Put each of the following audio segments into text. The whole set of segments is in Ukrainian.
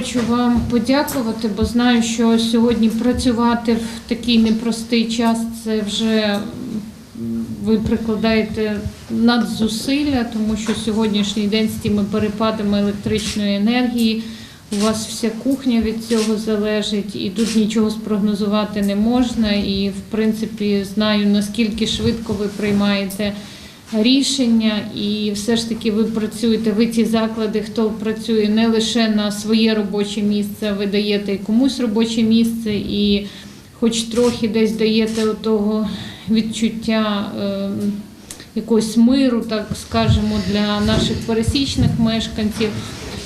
Хочу вам подякувати, бо знаю, що сьогодні працювати в такий непростий час це вже ви прикладаєте надзусилля, тому що сьогоднішній день з тими перепадами електричної енергії. У вас вся кухня від цього залежить, і тут нічого спрогнозувати не можна. І в принципі знаю наскільки швидко ви приймаєте рішення, і все ж таки ви працюєте. Ви ті заклади, хто працює не лише на своє робоче місце, ви даєте і комусь робоче місце, і хоч трохи десь даєте того відчуття. е, Якогось миру, так скажемо, для наших пересічних мешканців.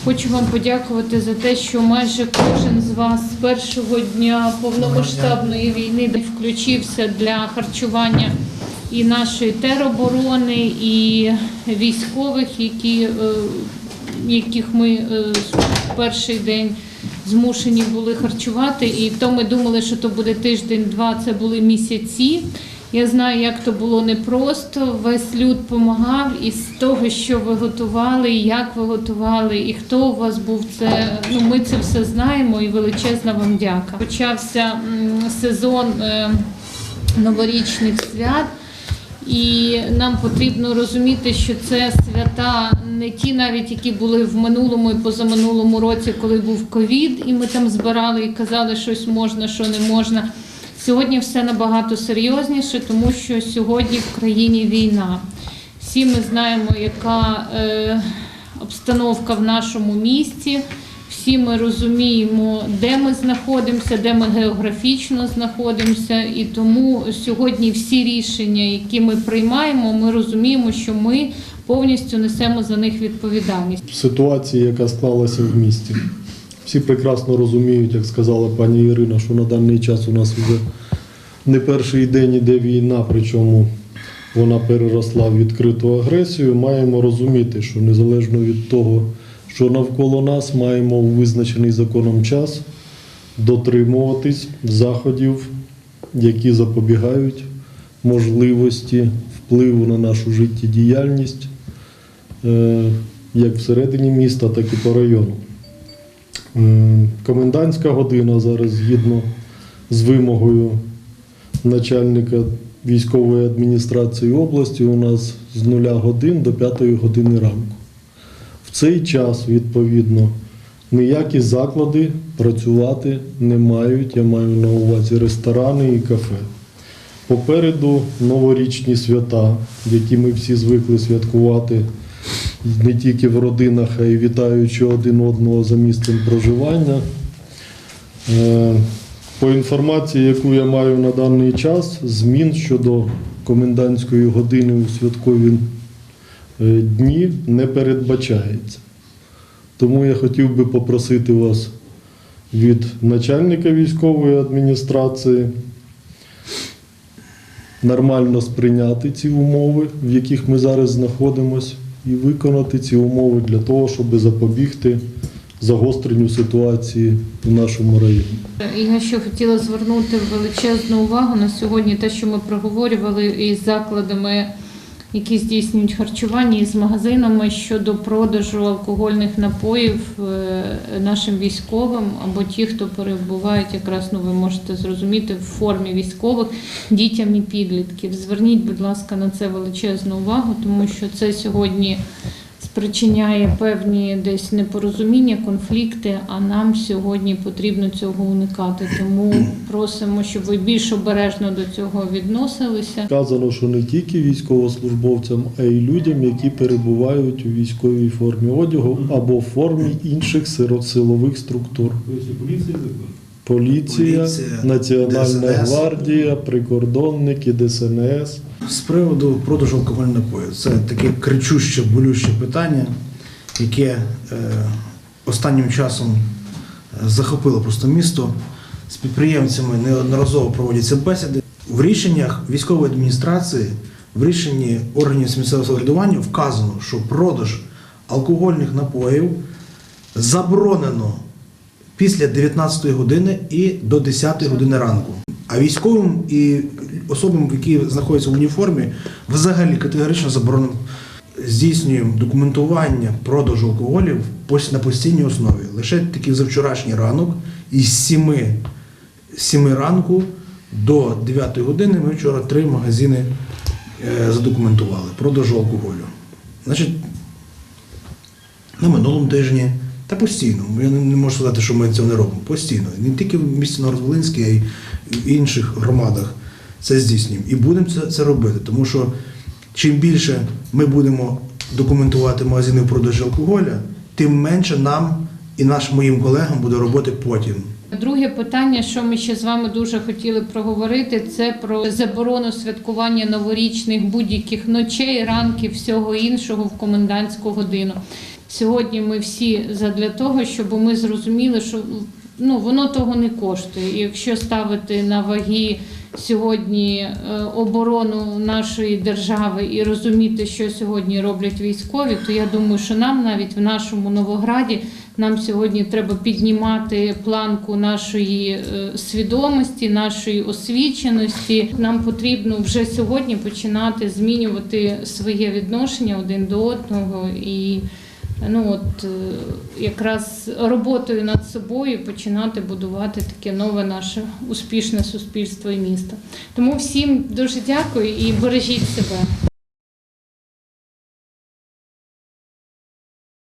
Хочу вам подякувати за те, що майже кожен з вас з першого дня повномасштабної війни включився для харчування і нашої тероборони, і військових, які, е, яких ми е, в перший день змушені були харчувати. І то ми думали, що то буде тиждень-два, це були місяці. Я знаю, як то було непросто. Весь люд допомагав і з того, що ви готували, і як ви готували, і хто у вас був, це ну ми це все знаємо і величезна вам дяка. Почався сезон е, новорічних свят. І нам потрібно розуміти, що це свята не ті, навіть які були в минулому і позаминулому році, коли був ковід, і ми там збирали і казали, щось можна, що не можна. Сьогодні все набагато серйозніше, тому що сьогодні в країні війна. Всі ми знаємо, яка е, обстановка в нашому місті. Всі ми розуміємо, де ми знаходимося, де ми географічно знаходимося, і тому сьогодні всі рішення, які ми приймаємо, ми розуміємо, що ми повністю несемо за них відповідальність. ситуації, яка склалася в місті. Всі прекрасно розуміють, як сказала пані Ірина, що на даний час у нас вже не перший день іде війна, причому вона переросла в відкриту агресію. Маємо розуміти, що незалежно від того, що навколо нас, маємо у визначений законом час дотримуватись заходів, які запобігають можливості впливу на нашу життєдіяльність е, як всередині міста, так і по району. Е, Комендантська година зараз згідно з вимогою начальника військової адміністрації області у нас з 0 годин до 5 години ранку. Цей час, відповідно, ніякі заклади працювати не мають. Я маю на увазі ресторани і кафе. Попереду новорічні свята, які ми всі звикли святкувати не тільки в родинах, а й вітаючи один одного за місцем проживання. Е, По інформації, яку я маю на даний час, змін щодо комендантської години у святкові дні не передбачається. Тому я хотів би попросити вас від начальника військової адміністрації нормально сприйняти ці умови, в яких ми зараз знаходимося, і виконати ці умови для того, щоб запобігти загостренню ситуації в нашому районі. Я ще хотіла звернути величезну увагу на сьогодні, те, що ми проговорювали із закладами, які здійснюють харчування, із магазинами щодо продажу алкогольних напоїв е, нашим військовим або ті, хто перебувають, якраз ну ви можете зрозуміти в формі військових дітям і підлітків. Зверніть, будь ласка, на це величезну увагу, тому що це сьогодні спричиняє певні десь непорозуміння, конфлікти, а нам сьогодні потрібно цього уникати. Тому просимо, щоб ви більш обережно до цього відносилися. Сказано, що не тільки військовослужбовцям, а й людям, які перебувають у військовій формі одягу або в формі інших силових структур. Поліція, Поліція, Національна ДСНС. гвардія, прикордонники, ДСНС. З приводу продажу алкогольних напоїв. Це таке кричуще, болюще питання, яке е, останнім часом е, захопило просто місто. З підприємцями неодноразово проводяться бесіди. В рішеннях військової адміністрації, в рішенні органів місцевого самоврядування вказано, що продаж алкогольних напоїв заборонено після 19 години і до 10 години ранку. А військовим і особам, які знаходяться в уніформі, взагалі категорично заборонено. здійснюємо документування продажу алкоголю на постійній основі. Лише тільки за вчорашній ранок із 7, 7 ранку до 9 години ми вчора три магазини е, задокументували продажу алкоголю. Значить, на минулому тижні та постійно. Я не можу сказати, що ми цього не робимо. Постійно. Не тільки в місті Новгород-Волинській, а й в інших громадах це здійснюємо. І будемо це, робити, тому що чим більше ми будемо документувати магазини продажу алкоголя, тим менше нам і нашим моїм колегам буде роботи потім. Друге питання, що ми ще з вами дуже хотіли проговорити, це про заборону святкування новорічних будь-яких ночей, ранків, всього іншого в комендантську годину. Сьогодні ми всі задля того, щоб ми зрозуміли, що ну воно того не коштує. І якщо ставити на ваги сьогодні е, оборону нашої держави і розуміти, що сьогодні роблять військові, то я думаю, що нам навіть в нашому Новограді нам сьогодні треба піднімати планку нашої е, свідомості, нашої освіченості. Нам потрібно вже сьогодні починати змінювати своє відношення один до одного і. Ну от е, якраз роботою над собою починати будувати таке нове наше успішне суспільство і місто. Тому всім дуже дякую і бережіть себе.